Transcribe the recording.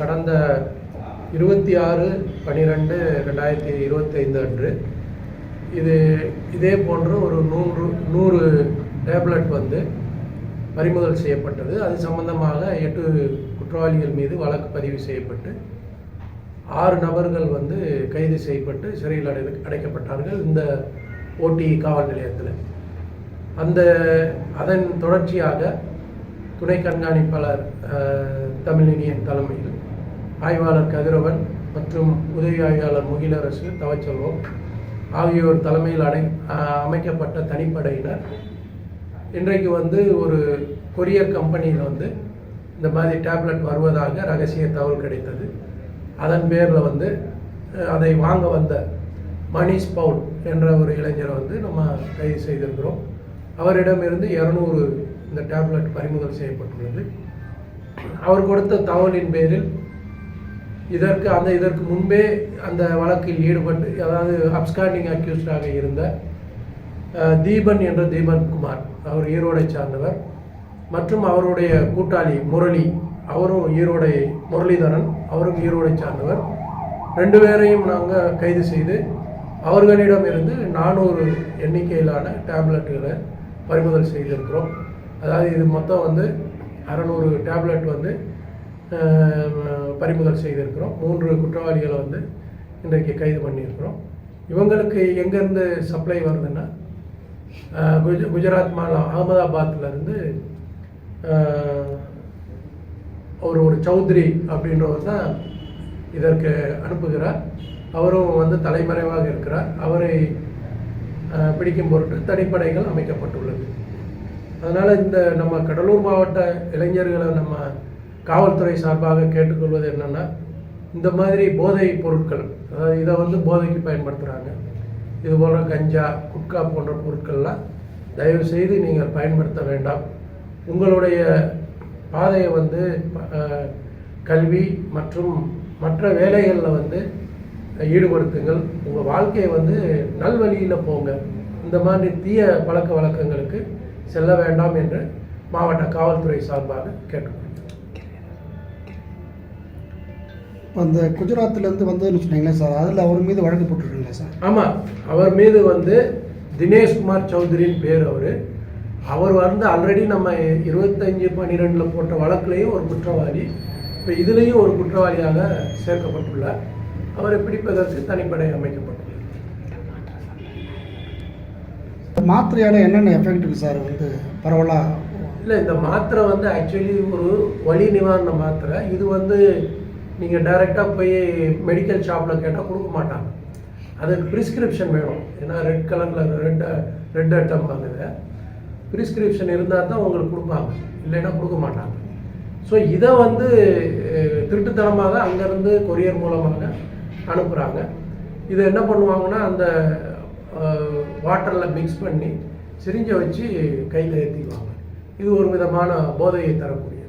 கடந்த இருபத்தி ஆறு பன்னிரெண்டு ரெண்டாயிரத்தி இருபத்தைந்து அன்று இது இதே போன்று ஒரு நூறு நூறு டேப்லெட் வந்து பறிமுதல் செய்யப்பட்டது. அது சம்பந்தமாக எட்டு குற்றவாளிகள் மீது வழக்கு பதிவு செய்யப்பட்டு ஆறு நபர்கள் வந்து கைது செய்யப்பட்டு சிறையில் அடை அடைக்கப்பட்டார்கள் இந்த ஓடி காவல் நிலையத்தில். அந்த அதன் தொடர்ச்சியாக துணை கண்காணிப்பாளர் தமிழினியின் தலைமையில் ஆய்வாளர் கதிரவன் மற்றும் உதவி ஆய்வாளர் முகிலரசு தவச்செல்வம் ஆகியோர் தலைமையில் அடை அமைக்கப்பட்ட தனிப்படையினர். இன்றைக்கு வந்து ஒரு கொரியர் கம்பெனியில் வந்து இந்த மாதிரி டேப்லெட் வருவதாக ரகசிய தகவல் கிடைத்தது. அதன் பேரில் வந்து அதை வாங்க வந்த மணிஷ் பவுல் என்ற ஒரு இளைஞரை வந்து நம்ம கைது செய்திருக்கிறோம். அவரிடமிருந்து இரநூறு இந்த டேப்லெட் பறிமுதல் செய்யப்பட்டுள்ளது. அவர் கொடுத்த தகவலின் பேரில் இதற்கு அந்த இதற்கு முன்பே அந்த வழக்கில் ஈடுபட்டு அதாவது அப்ஸ்காண்டிங் அக்யூஸ்டாக இருந்த தீபன் என்ற தீபன் குமார் அவர் ஈரோடை சார்ந்தவர் மற்றும் அவருடைய கூட்டாளி முரளி அவரும் ஈரோடை முரளிதரன் அவரும் ஈரோடை சார்ந்தவர். ரெண்டு பேரையும் நாங்கள் கைது செய்து அவர்களிடமிருந்து நானூறு எண்ணிக்கையிலான டேப்லெட்டுகளை பறிமுதல் செய்திருக்கிறோம். அதாவது இது மொத்தம் வந்து அறநூறு டேப்லெட் வந்து பறிமுதல் செய்திருக்கிறோம். மூன்று குற்றவாளிகளை வந்து இன்றைக்கு கைது பண்ணியிருக்கிறோம். இவங்களுக்கு எங்கேருந்து சப்ளை வருதுன்னா குஜ குஜராத் மாநிலம் அகமதாபாத்லேருந்து அவர் ஒரு சௌத்ரி அப்படின்றவர் தான் இதற்கு அனுப்புகிறார். அவரும் வந்து தலைமறைவாக இருக்கிறார். அவரை பிடிக்கும் பொருட்டு தனிப்படைகள் அமைக்கப்பட்டுள்ளது. அதனால் இந்த நம்ம கடலூர் மாவட்ட இளைஞர்களை நம்ம காவல்துறை சார்பாக கேட்டுக்கொள்வது என்னென்னா இந்த மாதிரி போதை பொருட்கள் அதாவது இதை வந்து போதைக்கு பயன்படுத்துகிறாங்க இது போன்ற கஞ்சா குட்கா போன்ற பொருட்கள்லாம் தயவு செய்து நீங்கள் பயன்படுத்த வேண்டாம். உங்களுடைய பாதையை வந்து கல்வி மற்றும் மற்ற வேலைகளில் வந்து ஈடுபடுத்துங்கள். உங்கள் வாழ்க்கையை வந்து நல்வழியில் போங்க. இந்த மாதிரி தீய பழக்க வழக்கங்களுக்கு செல்ல வேண்டாம் என்று மாவட்ட காவல்துறை சார்பாக கேட்டுக்கொள்கிறேன். இப்போ அந்த குஜராத்லேருந்து வந்ததுன்னு சொன்னீங்களே சார் அதில் அவர் மீது வழக்கு போட்டுருக்கீங்களா சார்? ஆமாம் அவர் மீது வந்து தினேஷ்குமார் சௌத்ரின்னு பேர் அவர். அவர் வந்து ஆல்ரெடி நம்ம இருபத்தஞ்சு பன்னிரெண்டில் போட்ட வழக்குலேயும் ஒரு குற்றவாளி இப்போ இதுலேயும் ஒரு குற்றவாளியாக சேர்க்கப்பட்டுள்ளார். அவரை பிடிப்பதற்கு தனிப்படை அமைக்கப்பட்டுள்ளது. மாத்திரையால் என்னென்ன எஃபெக்ட் இருக்குது சார்? வந்து பரவலாக இல்லை இந்த மாத்திரை வந்து ஆக்சுவலி ஒரு வலி நிவாரண மாத்திரை. இது வந்து நீங்கள் டைரெக்டாக போய் மெடிக்கல் ஷாப்பில் கேட்டால் கொடுக்க மாட்டாங்க. அதுக்கு ப்ரிஸ்கிரிப்ஷன் வேணும். ஏன்னா ரெட் கலரில் ரெட் ரெட் ஐட்டம் வாங்குது ப்ரிஸ்கிரிப்ஷன் இருந்தால் தான் உங்களுக்கு கொடுப்பாங்க. இல்லைன்னா கொடுக்க மாட்டாங்க. ஸோ இதை வந்து அஹ், திருட்டுத்தனமாக அங்கேருந்து கொரியர் மூலமாக அனுப்புகிறாங்க இதை என்ன பண்ணுவாங்கன்னா அந்த வாட்டரில் மிக்ஸ் பண்ணி சிரிஞ்சை வச்சு கையில் ஏற்றிக்குவாங்க இது ஒரு விதமான போதையை தரக்கூடிய